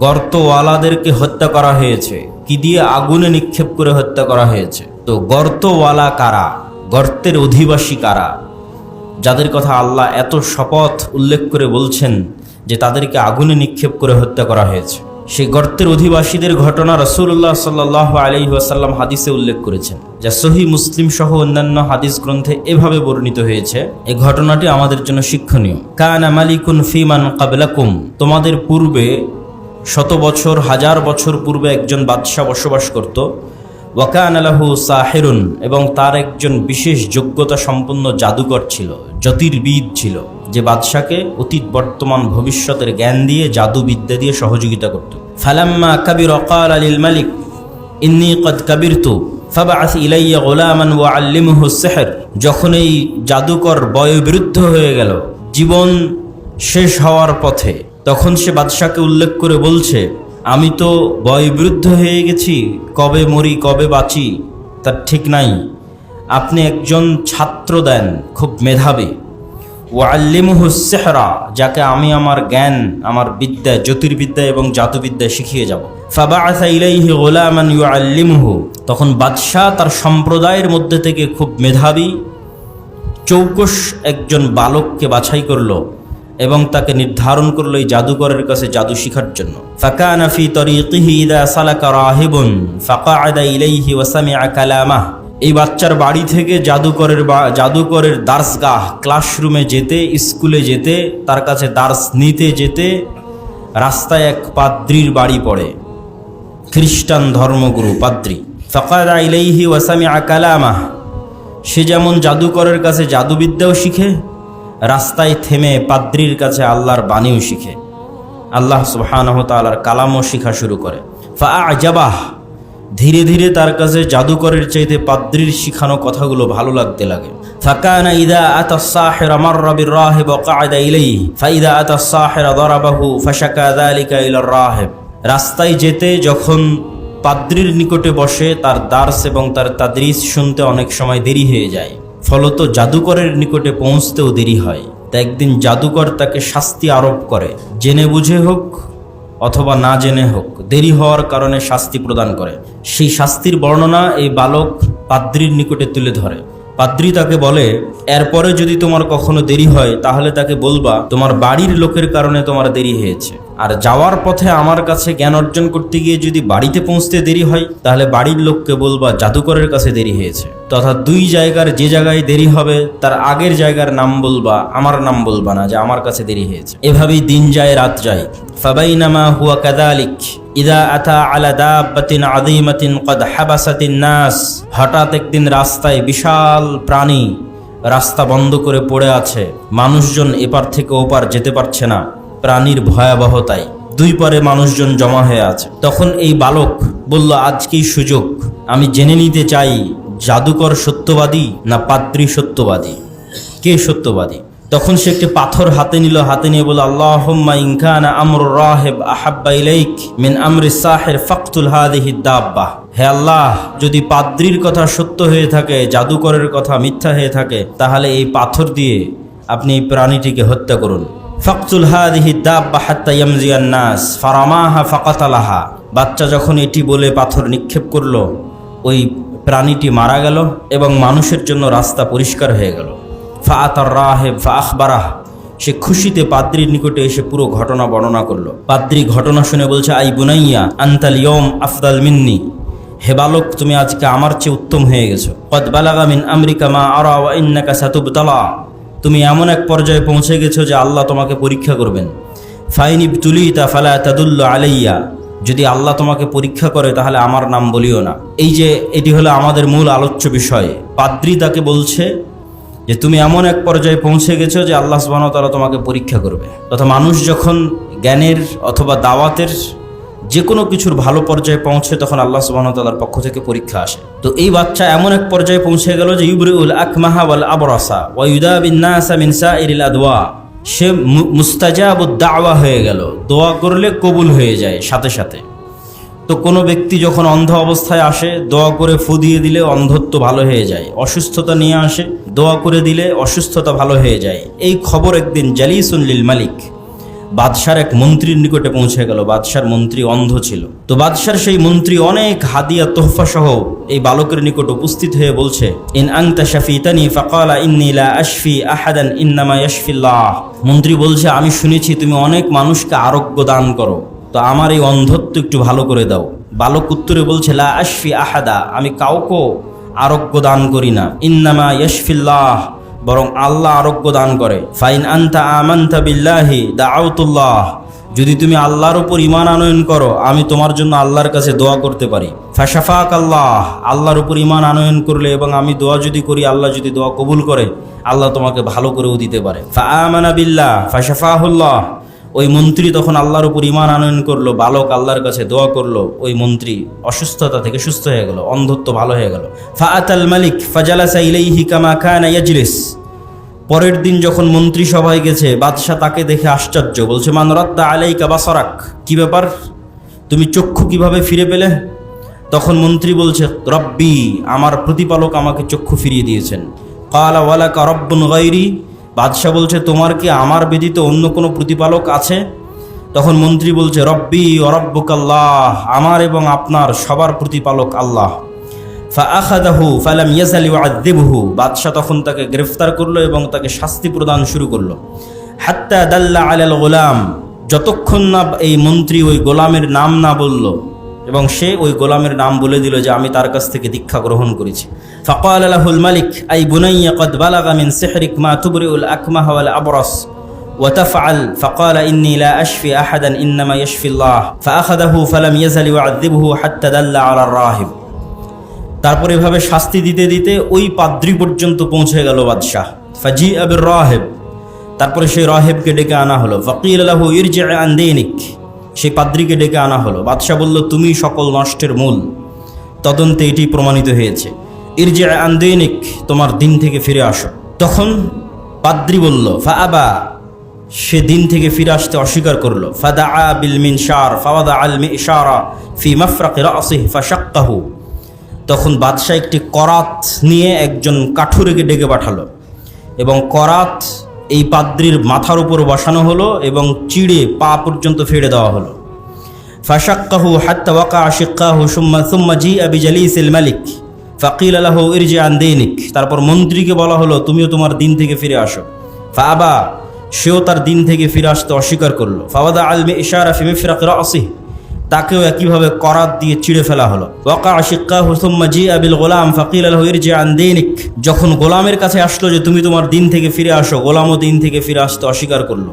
গর্তওয়ালাদেরকে হত্যা করা হয়েছে। কি দিয়ে আগুনে নিক্ষেপ করে হত্যা করা হয়েছে? তো গর্তওয়ালা কারা? গর্তের অধিবাসী কারা? যাদের কথা আল্লাহ এত শপথ উল্লেখ করে বলছেন যে তাদেরকে আগুনে নিক্ষেপ করে হত্যা করা হয়েছে। সেই গর্তের অধিবাসীদের ঘটনা রসুল্লাহ সাল্লাহ আলি ওয়াসাল্লাম হাদিসে উল্লেখ করেছেন, যা সহি মুসলিম সহ অন্যান্য হাদিস গ্রন্থে এভাবে বর্ণিত হয়েছে, এ ঘটনাটি আমাদের জন্য শিক্ষণীয়। কানা মালিকুন ফিমান কাবলাকুম। তোমাদের পূর্বে শত বছর, হাজার বছর পূর্বে একজন বাদশাহ বসবাস করত। ওয়াকান আলাহু সাহেরুন এবং তার একজন বিশেষ যোগ্যতা সম্পন্ন জাদুকর ছিল, জ্যোতির্বিদ ছিল। যে বাদশাকে অতীত বর্তমান ভবিষ্যতের জ্ঞান দিয়ে, জাদুবিদ্যা দিয়ে সহযোগিতা করত। ফালাম্মা কাবির অকাল আলিল মালিক, ইন্নি কদ কাবিরতু ফাবাআস ইলাইয়া গোলামান ওয়া আল্লিমুহু সিহর। যখন এই জাদুকর বয়োবৃদ্ধ হয়ে গেল, জীবন শেষ হওয়ার পথে, তখন সে বাদশাকে উল্লেখ করে বলছে, আমি তো বয়োবৃদ্ধ হয়ে গেছি, কবে মরি, কবে বাঁচি, তার ঠিক নাই। আপনি একজন ছাত্র দেন, খুব মেধাবী। ওয়াল্লিমুহু সেহরা, যাকে আমি আমার জ্ঞান, আমার বিদ্যা, জ্যোতির্বিদ্যা এবং জাদুবিদ্যা শিখিয়ে যাব। ফাবাআসা ইলাইহি গোলামান ইউআল্লিমুহু, তখন বাদশাহ তার সম্প্রদায়ের মধ্যে থেকে খুব মেধাবী, চৌকস একজন বালককে বাছাই করল এবং তাকে নির্ধারণ করল এই জাদুকরের কাছে জাদু শিখার জন্য। ফাকানা ফি তরিকিহি ইদা সালাকা রাহিবুন, ফাকাআদা ইলাইহি ওয়া সামিআ কালামাহ। এই বাচ্চার বাড়ি থেকে জাদুকরের বা, জাদুকরের দার্সগাহ ক্লাসরুমে যেতে, স্কুলে যেতে, তার কাছে দার্স নিতে যেতে রাস্তায় এক পাদ্রির বাড়ি পড়ে। খ্রিস্টান ধর্মগুরু পাদ্রি। ফকাদা ইলাইহি ওয়াসামি আকালামাহ সে যেমন জাদুকরের কাছে জাদুবিদ্যাও শিখে, রাস্তায় থেমে পাদ্রির কাছে আল্লাহর বাণীও শিখে। আল্লাহ সুবহানাহু তাআলার কালামও শিখা শুরু করে। ফা আজাবাহ ধীরে ধীরে তার কাছে জাদুকরের চাইতে পাদ্রির শিখানো কথাগুলো ভালো লাগতে লাগে। ইলাইহি, ফাইদা দরাবাহু রাস্তায় যেতে যখন পাদ্রির নিকটে বসে, তার দার্স এবং তার তাদরিস শুনতে অনেক সময় দেরি হয়ে যায়। ফলত জাদুকরের নিকটে পৌঁছতেও দেরি হয়। তা একদিন জাদুকর তাকে শাস্তি আরোপ করে। জেনে বুঝে হোক অথবা না জেনে হোক, দেরি হওয়ার কারণে শাস্তি প্রদান করে। সেই শাস্তির বর্ণনা এই বালক পাদ্রির নিকটে তুলে ধরে। পাদ্রি তাকে বলে, এরপরে যদি তোমার কখনো দেরি হয়, তাহলে তাকে বলবা, তোমার বাড়ির লোকের কারণে তোমার দেরি হয়েছে। আর যাওয়ার পথে আমার কাছে জ্ঞান অর্জন করতে গিয়ে যদি বাড়িতে পৌঁছতে দেরি হয়, তাহলে বাড়ির লোককে বলবা জাদুকরের কাছে দেরি হয়েছে। তথা দুই জায়গার যে জায়গায় দেরি হবে, তার আগের জায়গার নাম বলবা, আমার নাম বলবা না, যে আমার কাছে দেরি হয়েছে। এভাবেই দিন যায়, রাত যায়। ফাবাইনামা হুয়া কাদালিক, ইদা আতা আলা দাব্বাতিন আযীমাতিন কদ হাবাসাতিন নাস। হঠাৎ একদিন রাস্তায় বিশাল প্রাণী রাস্তা বন্ধ করে পড়ে আছে। মানুষজন এপার থেকে ওপার যেতে পারছে না। প্রাণীর ভয়াবহতায়। দুই পরে মানুষজন জমা হয়ে আছে। তখন এই বালক বলল আজকেই সুযোগ? আমি জেনে নিতে চাই, জাদুকর সত্যবাদী না পাদ্রী সত্যবাদী? কে সত্যবাদী? তখন সে একটি পাথর হাতে নিল, হাতে নিয়ে বলল, আল্লাহুম্মা ইনকানা আমর রাহেব আহাব্বা ইলাইক মিন আমরি সাহের ফাকতুল হাদিহি দাব্বাহ হে আল্লাহ, যদি পাদ্রির কথা সত্য হয়ে থাকে, জাদুকরের কথা মিথ্যা হয়ে থাকে, তাহলে এই পাথর দিয়ে আপনি এই প্রাণীটিকে হত্যা করুন। ফাকতুল হাদিহি দাব্বা হাত্তা ইয়ামজিয়ান নাস ফারামাহা ফাকাতালাহা। বাচ্চা যখন এটি বলে পাথর নিক্ষেপ করল, ওই প্রাণীটি মারা গেল এবং মানুষের জন্য রাস্তা পরিষ্কার হয়ে গেল। ফা আতার রাহেব ফা আখবারাহ সে খুশিতে পাদ্রির নিকটে এসে পুরো ঘটনা বর্ণনা করল। পাদ্রি ঘটনা শুনে বলছে, আই বুনাইয়া, আন্তাল ইয়ম আফদাল মিন্নি। হে বালক, তুমি আজকে আমার চেয়ে উত্তম হয়ে গেছো। কদ বালাগা মিন আমেরিকা মা আরা ওয়া ইন্নাকা সাতুবতালা। তুমি এমন এক পর্যায়ে পৌঁছে গেছো যে আল্লাহ তোমাকে পরীক্ষা করবেন। ফাইনিব তুলিতা ফালা তাদুল্ল আলাইয়া। যদি আল্লাহ তোমাকে পরীক্ষা করে, তাহলে আমার নাম বলিও না। এই যে, এটি হলো আমাদের মূল আলোচ্য বিষয়। পাদ্রি তাকে বলছে যে, তুমি এমন এক পর্যায়ে পৌঁছে গেছো যে আল্লাহ সুবাহ তারা তোমাকে পরীক্ষা করবে। তথা মানুষ যখন জ্ঞানের অথবা দাওয়াতের যে কোনো কিছুর ভালো পর্যায়ে পৌঁছে তখন আল্লাহ সুবাহ তালার পক্ষ থেকে পরীক্ষা আসে। তো এই বাচ্চা এমন এক পর্যায়ে পৌঁছে গেল যে ইবরুল আকমাহা ওয়াল আবরাসা ওয়াইদা বিন্নাসা মিনসা ইরিল আদওয়া। সে মুস্তাজাব দাওয়া হয়ে গেল। দোয়া করলে কবুল হয়ে যায় সাথে সাথে। তো কোনো ব্যক্তি যখন অন্ধ অবস্থায় আসে, দোয়া করে ফু দিয়ে দিলে অন্ধত্ব ভালো হয়ে যায়, অসুস্থতা নিয়ে আসে, দোয়া করে দিলে অসুস্থতা ভালো হয়ে যায়। এই খবর একদিন জালিসুল্লিল মালিক বাদশার এক মন্ত্রীর নিকটে পৌঁছে গেল। বাদশার মন্ত্রী অন্ধ ছিল। তো বাদশার সেই মন্ত্রী অনেক হাদিয়া, তোহফা সহ এই বালকের নিকট উপস্থিত হয়ে বলছে, ইন আংতা শাফিতানি ফাকালা ইন্নী লা আশফি আহাদান ইন্নামা ইয়াশফিল্লাহ। মন্ত্রী বলছে, আমি শুনেছি তুমি অনেক মানুষকে আরোগ্য দান করো। তো আমার এই অন্ধত্ব একটু ভালো করে দাও। বালক উত্তরে বলছে, লা আশফি আহাদা, আমি কাউকে আরোগ্য দান করি না। ইন্নামা ইয়াশফিল্লাহ। বরং আল্লাহ আরোগ্য দান করে। ফাইন আন্তা আমান্তা বিল্লাহি দাউতুল্লাহ যদি তুমি আল্লাহর উপর ইমান আনয়ন করো, আমি তোমার জন্য আল্লাহর কাছে দোয়া করতে পারি। ফাশাফাক আল্লাহ আল্লাহর উপর ইমান আনয়ন করলে এবং আমি দোয়া যদি করি, আল্লাহ যদি দোয়া কবুল করে, আল্লাহ তোমাকে ভালো করেও দিতে পারে। ফা আমানা বিল্লাহ। ফাশাফাহুল্লাহ। ওই মন্ত্রী তখন আল্লাহর উপর ইমান আনয়ন করল, বালক আল্লাহর কাছে দোয়া করল, ওই মন্ত্রী অসুস্থতা থেকে সুস্থ হয়ে গেল, অন্ধত্ব ভালো হয়ে গেল। ফাআতাল মালিক ফাজালাসা ইয়াজলিস। পরের দিন যখন মন্ত্রী সভায় গেছে, বাদশাহ তাকে দেখে আশ্চর্য, বলছে, মান রদ্দা আলাইকা বাসরাক? কি ব্যাপার? তুমি চক্ষু কীভাবে ফিরে পেলে? তখন মন্ত্রী বলছে, রব্বি, আমার প্রতিপালক আমাকে চক্ষু ফিরিয়ে দিয়েছেন। কালা ওয়ালাকা রব্বুন গাইরি বাদশাহ বলছে, তোমার কি আমার ব্যতীত অন্য কোনো প্রতিপালক আছে? তখন মন্ত্রী বলছে, রব্বি অরব্বুক আল্লাহ আমার এবং আপনার সবার প্রতিপালক আল্লাহ। ফাআখাদাহু ফালাম ইয়াজালি ওয়াআযিবহু বাদশা তখন তাকে গ্রেফতার করল এবং তাকে শাস্তি প্রদান শুরু করল। হাত্তা দাল্লা আলাল গোলাম, যতক্ষণ না এই মন্ত্রী ওই গোলামের নাম না বলল এবং সে ওই গোলামের নাম বলে দিল যে আমি তার কাছ থেকে দীক্ষা গ্রহণ করেছি ফাকাল আলাহুল মালিক আই বুনাইয়া কদ বালাগা মিন সিহরিক মা তুবরিউল আকমাহ ওয়াল আবরাস وتفعل فقال إني لا أشفي أحدا إنما يشفي الله فأخذه فلم يزل يعذبه حتى دل على الراهب তারপর এভাবে শাস্তি দিতে দিতে ওই পাদ্রি পর্যন্ত পৌঁছে গেল বাদশাহ ফাজি আবির রাহেব তারপরে সেই রাহেবকে ডেকে আনা হলো ফকির আলাহু ইরজে আন্দেনিক সেই পাদ্রিকে ডেকে আনা হলো। বাদশাহ বলল, তুমি সকল নষ্টের মূল। তদন্তে এটি প্রমাণিত হয়েছে। ইরজে আন্দেনিক তোমার দিন থেকে ফিরে আসো। তখন পাদ্রি বলল, ফা আবা। সে দিন থেকে ফিরে আসতে অস্বীকার করল। ফাদা আ বিল মিনশার, ফাওয়াদা আল মিশারা ফি মাফরাক রাসিহ ফাশাক্কাহু। তখন বাদশাহ একটি করাত নিয়ে একজন কাঠুরেকে ডেকে পাঠালো এবং করাত এই পাদ্রির মাথার উপর বসানো হলো এবং চিড়ে পা পর্যন্ত ফেড়ে দেওয়া হলো। ফাশাক্কাহু হাত্তা ওয়াকা আশিক্কাহু সুম্মা সুম্মা জি আবি জালিসিল মালিক। ফাকিল আলাহু ইরজি আন দৈনিক। তারপর মন্ত্রীকে বলা হলো, তুমিও তোমার দিন থেকে ফিরে আসো। ফাবা সেও তার দিন থেকে ফিরে আসতে অস্বীকার করল। ফাওয়াদা আলমে ইশারা ফিমিফিরাক রাসিহ। তাকেও একইভাবে করাত দিয়ে চিড়ে ফেলা হলো। ওয়াকা আশিক্কা হুসুম্মা আবিল গোলাম, ফাকিল আল যে আন্দেনিক যখন গোলামের কাছে আসলো যে, তুমি তোমার দিন থেকে ফিরে আসো গোলামও দিন থেকে ফিরে আসতে অস্বীকার করল।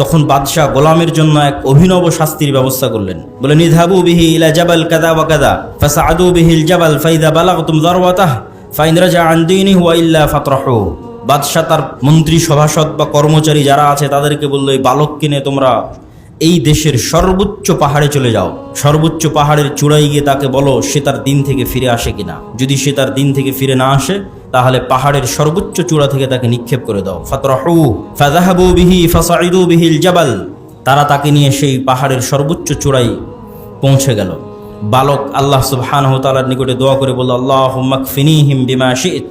তখন বাদশাহ গোলামের জন্য এক অভিনব শাস্তির ব্যবস্থা করলেন। বলে নিধাবু বিহি ইলা জাবাল কাদা ওয়া কাদা ফাসাদু বিহিল জাবাল ফাইদা বালাগতুম দারওয়াতাহ ফাইন রাজা ওয়া ইল্লা ফাতরাহু। বাদশাহ তার মন্ত্রী, সভাসদ বা কর্মচারী যারা আছে, তাদেরকে বলল, এই বালককে নিয়ে তোমরা এই দেশের সর্বোচ্চ পাহাড়ে চলে যাও। সর্বোচ্চ পাহাড়ের চূড়ায় গিয়ে তাকে বলো, সে তার দিন থেকে ফিরে আসে কিনা। যদি সে তার দিন থেকে ফিরে না আসে, তাহলে পাহাড়ের সর্বোচ্চ চূড়া থেকে তাকে নিক্ষেপ করে দাও। ফাতরাহু, ফাযাহাবু বিহি ফাসাইদু বিহিল জাবাল। তারা তাকে নিয়ে সেই পাহাড়ের সর্বোচ্চ চূড়ায় পৌঁছে গেল। বালক আল্লাহ সুবহানাহু তাআলার নিকটে দোয়া করে বলল, আল্লাহুম্মা কফিনিহিম বিমা শি'ত।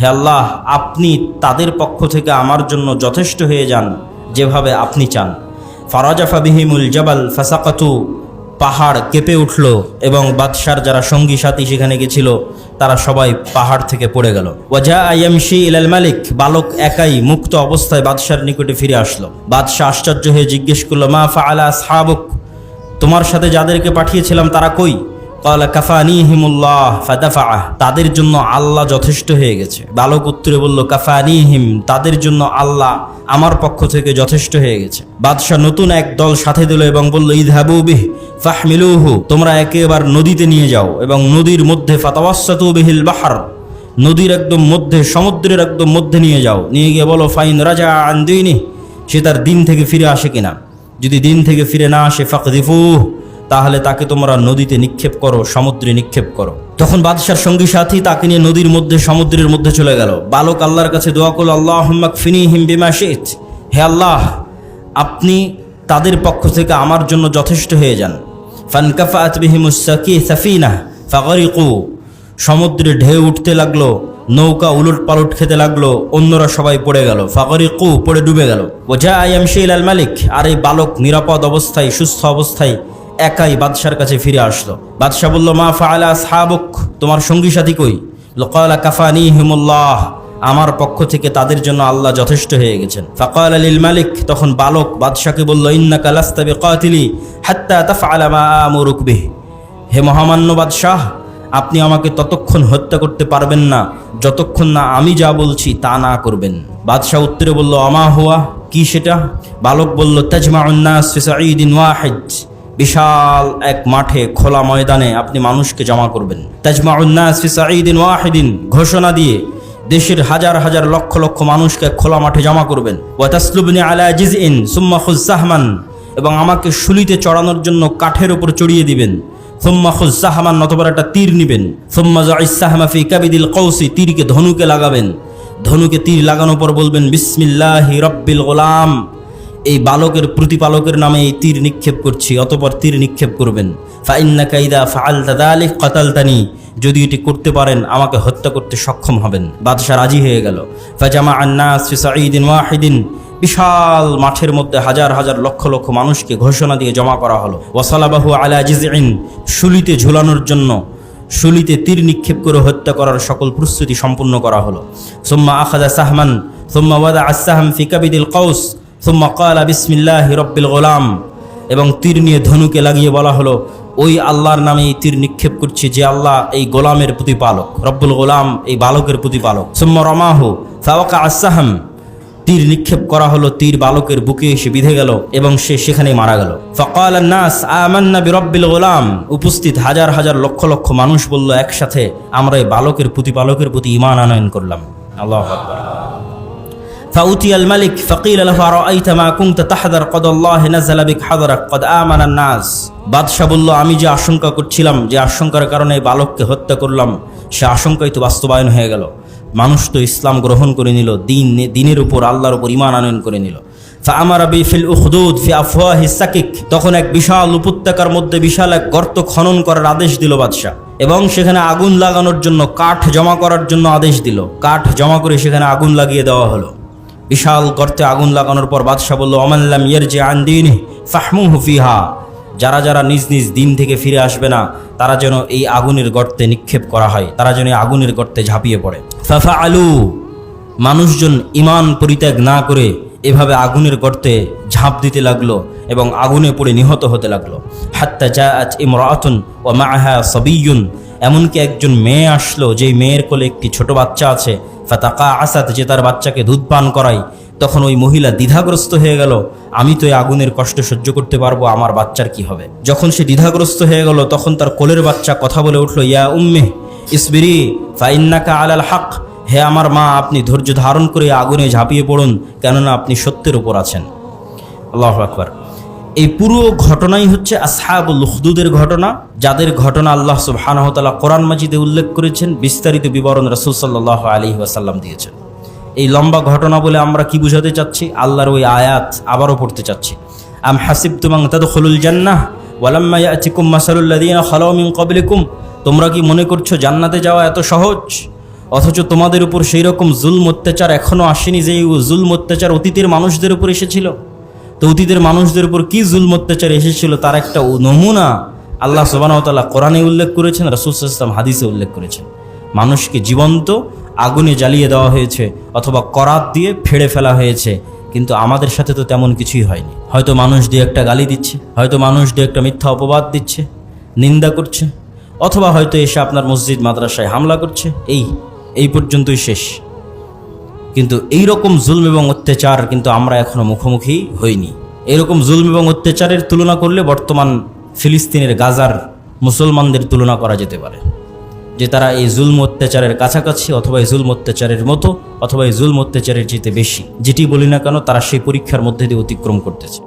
হে আল্লাহ, আপনি তাদের পক্ষ থেকে আমার জন্য যথেষ্ট হয়ে যান, যেভাবে আপনি চান। ফারাজাফা বিহিমুল জবাল ফাসাকাতু, পাহাড় কেঁপে উঠল এবং বাদশার যারা সঙ্গী সাথী সেখানে গেছিল, তারা সবাই পাহাড় থেকে পড়ে গেল। ওয়াজা আইয়ামশি ইলাল মালিক, বালক একাই মুক্ত অবস্থায় বাদশার নিকটে ফিরে আসলো। বাদশাহ আশ্চর্য হয়ে জিজ্ঞেস করল, মা ফা আলা সাহাবুক তোমার সাথে যাদেরকে পাঠিয়েছিলাম তারা কই? ফাদাফা তাদের জন্য আল্লাহ যথেষ্ট হয়ে গেছে। বালক উত্তরে বলল কাফানি হিম তাদের জন্য আল্লাহ আমার পক্ষ থেকে যথেষ্ট হয়ে গেছে। বাদশাহ নতুন এক দল সাথে দিল এবং বলল ঈদ হাবু বিহ ফাহমিলুহু, তোমরা একেবার নদীতে নিয়ে যাও এবং নদীর মধ্যে ফাতাওয়াসাতু বাহার, নদীর একদম মধ্যে, সমুদ্রের একদম মধ্যে নিয়ে যাও। নিয়ে গিয়ে বলো, ফাইন রাজা আন্দিনী সে তার দিন থেকে ফিরে আসে কিনা? যদি দিন থেকে ফিরে না আসে ফাকদিফু তাহলে তাকে তোমরা নদীতে নিক্ষেপ করো, সমুদ্রে নিক্ষেপ করো। তখন বাদশার সঙ্গী সাথী তাকে নিয়ে নদীর মধ্যে, সমুদ্রের মধ্যে চলে গেল। বালক আল্লাহর কাছে দোয়া করল আল্লাহ ফিনি হিম বিমা শেখ হে আল্লাহ, আপনি তাদের পক্ষ থেকে আমার জন্য যথেষ্ট হয়ে যান। ফাগরিকু। সমুদ্রে ঢেউ উঠতে লাগল, নৌকা উলট পালট খেতে লাগল, অন্যরা সবাই পড়ে গেল। ফাকরি কু পড়ে ডুবে গেল। যা আইএমশিল আল মালিক, আর এই বালক নিরাপদ অবস্থায়, সুস্থ অবস্থায় একাই বাদশার কাছে ফিরে আসলো। বাদশাহ বলল, মা ফাআলা সাহাবুক তোমার সঙ্গী সাথী কই? লকালা কাফানি হিমুল্লাহ আমার পক্ষ থেকে তাদের জন্য আল্লাহ যথেষ্ট হয়ে গেছেন। ফাকাল আলিল মালিক, তখন বালক বাদশাকে বলল, ইন্নাকা লাস্তা বিকাতিলি হাত্তা হে মহামান্য বাদশাহ, আপনি আমাকে ততক্ষণ হত্যা করতে পারবেন না, যতক্ষণ না আমি যা বলছি তা না করবেন। বাদশাহ উত্তরে বলল আমা হুয়া, কি সেটা? বালক বলল তাজমাউন্নাস ফি সাঈদিন ওয়াহিদ। বিশাল এক মাঠে, খোলা ময়দানে আপনি মানুষকে জমা করবেন। তাজমাউন্নাস ফি ওয়াহিদিন, ঘোষণা দিয়ে দেশের হাজার হাজার লক্ষ লক্ষ মানুষকে খোলা মাঠে জমা করবেন। ওয়া তাসলুবনি আলা সাহমান এবং আমাকে শুলিতে চড়ানোর জন্য কাঠের উপর চড়িয়ে দিবেন। সুম্মা খুজ সাহমান অথবা একটা তীর নিবেন। সুম্মা জাইসাহমা ফি কাবিদিল কৌসি তীরকে ধনুকে লাগাবেন। ধনুকে তীর লাগানোর পর বলবেন, বিসমিল্লাহি রব্বিল গোলাম। এই বালকের প্রতিপালকের নামে এই তীর নিক্ষেপ করছি, অতপর তীর নিক্ষেপ করবেন। ফাইন্না কাইদা ফাআল তাদালিক কাতালতানি, যদি এটি করতে পারেন, আমাকে হত্যা করতে সক্ষম হবেন। বাদশাহ রাজি হয়ে গেল। ফাজামা আন্নাস সাঈদিন ওয়াহিদিন, বিশাল মাঠের মধ্যে হাজার হাজার লক্ষ লক্ষ মানুষকে ঘোষণা দিয়ে জমা করা হলো। ওয়াসালাবাহু আলা জিজইন শুলিতে ঝুলানোর জন্য, শুলিতে তীর নিক্ষেপ করে হত্যা করার সকল প্রস্তুতি সম্পূর্ণ করা হলো। সুম্মা আখাদা সাহমান, সুম্মা ওয়াদা আসাহাম ফি কাবিদিল কৌস সুম্মা বিসমিল্লাহ গোলাম। এবং তীর নিয়ে ধনুকে লাগিয়ে বলা হলো, ওই আল্লাহর নামে এই তীর নিক্ষেপ করছে যে আল্লাহ এই গোলামের প্রতিপালক, রব্বুল গোলাম এই বালকের প্রতিপালক। সুম্মা রমাহু ফাওয়াকা আসাহাম তীর নিক্ষেপ করা হলো, তীর বালকের বুকে এসে বিধে গেল এবং সে সেখানে মারা গেল। ফকাল নাস, আমান্না বিরব্বিল গোলাম। উপস্থিত হাজার হাজার লক্ষ লক্ষ মানুষ বলল, একসাথে আমরা এই বালকের প্রতিপালকের প্রতি ইমান আনয়ন করলাম। আল্লাহ আকবার। فأوتي الملك فقيل له أرأيت ما كنت تحذر قد الله نزل بك حذرك قد آمن الناس বাদশাহ বলল আমি যে আশঙ্কা করছিলাম যে আশঙ্কার কারণে এই বালককে হত্যা করলাম সে আশঙ্কাই তো বাস্তবায়ন হয়ে গেল মানুষ তো ইসলাম গ্রহণ করে নিল দিন দিনের উপর আল্লাহর উপর ইমান আনয়ন করে নিল ফামারা বিফিল উখদুদ ফি আফওয়াহি সাকিক তখন এক বিশাল উপত্যকার মধ্যে বিশাল এক গর্ত খনন করার আদেশ দিল বাদশাহ এবং সেখানে আগুন লাগানোর জন্য কাঠ জমা করার জন্য আদেশ দিল কাঠ জমা করে সেখানে আগুন লাগিয়ে দেওয়া হলো বিশাল গর্তে আগুন লাগানোর পর বাদশাহ বলল অমাল্লাম ইয়ের যে আন দিন ফাহমু ফিহা। যারা যারা নিজ নিজ দিন থেকে ফিরে আসবে না, তারা যেন এই আগুনের গর্তে নিক্ষেপ করা হয়, তারা যেন এই আগুনের গর্তে ঝাঁপিয়ে পড়ে। ফাফা আলু মানুষজন ইমান পরিত্যাগ না করে এভাবে আগুনের গর্তে ঝাঁপ দিতে লাগল। এবং আগুনে পড়ে নিহত হতে লাগল। হাত্তা যা আজ ইমরাতুন ও মাহা সবিয়ুন এমনকি একজন মেয়ে আসলো, যেই মেয়ের কোলে একটি ছোট বাচ্চা আছে। ফাতাকা আসাদ যে তার বাচ্চাকে দুধ পান করায়। তখন ওই মহিলা দ্বিধাগ্রস্ত হয়ে গেল, আমি তো এই আগুনের কষ্ট সহ্য করতে পারব, আমার বাচ্চার কি হবে? যখন সে দ্বিধাগ্রস্ত হয়ে গেল, তখন তার কোলের বাচ্চা কথা বলে উঠল, ইয়া উম্মে, ইসবিরি, ফাইন্নাকা আলাল হক। হে আমার মা, আপনি ধৈর্য ধারণ করে আগুনে ঝাঁপিয়ে পড়ুন, কেননা আপনি সত্যের উপর আছেন। আল্লাহ আকবার। এই পুরো ঘটনাই হচ্ছে আসহাবুল উখদুদের ঘটনা, যাদের ঘটনা আল্লাহ সুবহানাহতালা কোরআন মাজিদে উল্লেখ করেছেন, বিস্তারিত বিবরণ রসুল সাল্লাহ আলী ওয়াসাল্লাম দিয়েছেন। এই লম্বা ঘটনা বলে আমরা কি বুঝাতে চাচ্ছি? আল্লাহর ওই আয়াত আবারও পড়তে চাচ্ছি। আম হাসিব তুমাং তাদখুলুল জান্নাহ ওয়ালাম্মা খালাউ মিন ক্বাবলিকুম। তোমরা কি মনে করছ জান্নাতে যাওয়া এত সহজ? অথচ তোমাদের উপর সেই রকম জুলম অত্যাচার এখনও আসেনি যে জুলম অত্যাচার অতীতের মানুষদের উপর এসেছিল। তো অতীতের মানুষদের উপর কি জুলম অত্যাচার এসেছিল তার একটা নমুনা আল্লাহ সুবাহতাল্লাহ কোরআনে উল্লেখ করেছেন, রাসুল ইসলাম হাদিসে উল্লেখ করেছেন। মানুষকে জীবন্ত, আগুনে জ্বালিয়ে দেওয়া হয়েছে অথবা করাত দিয়ে ফেড়ে ফেলা হয়েছে, কিন্তু আমাদের সাথে তো তেমন কিছুই হয়নি। হয়তো মানুষ দিয়ে একটা গালি দিচ্ছে, হয়তো মানুষ দিয়ে একটা মিথ্যা অপবাদ দিচ্ছে, নিন্দা করছে, অথবা হয়তো এসে আপনার মসজিদ, মাদ্রাসায় হামলা করছে। এই এই পর্যন্তই শেষ। কিন্তু এই রকম জুলম এবং অত্যাচার কিন্তু আমরা এখনও মুখোমুখি হইনি। এরকম জুলম এবং অত্যাচারের তুলনা করলে বর্তমান ফিলিস্তিনের, গাজার মুসলমানদের তুলনা করা যেতে পারে। যে তারা এই জুলম অত্যাচারের কাছাকাছি অথবা এই জুলম অত্যাচারের মতো অথবা এই জুলম অত্যাচারের চেয়ে বেশি। যেটি বলি না কেন, তারা সেই পরীক্ষার মধ্যে দিয়ে অতিক্রম করতেছে।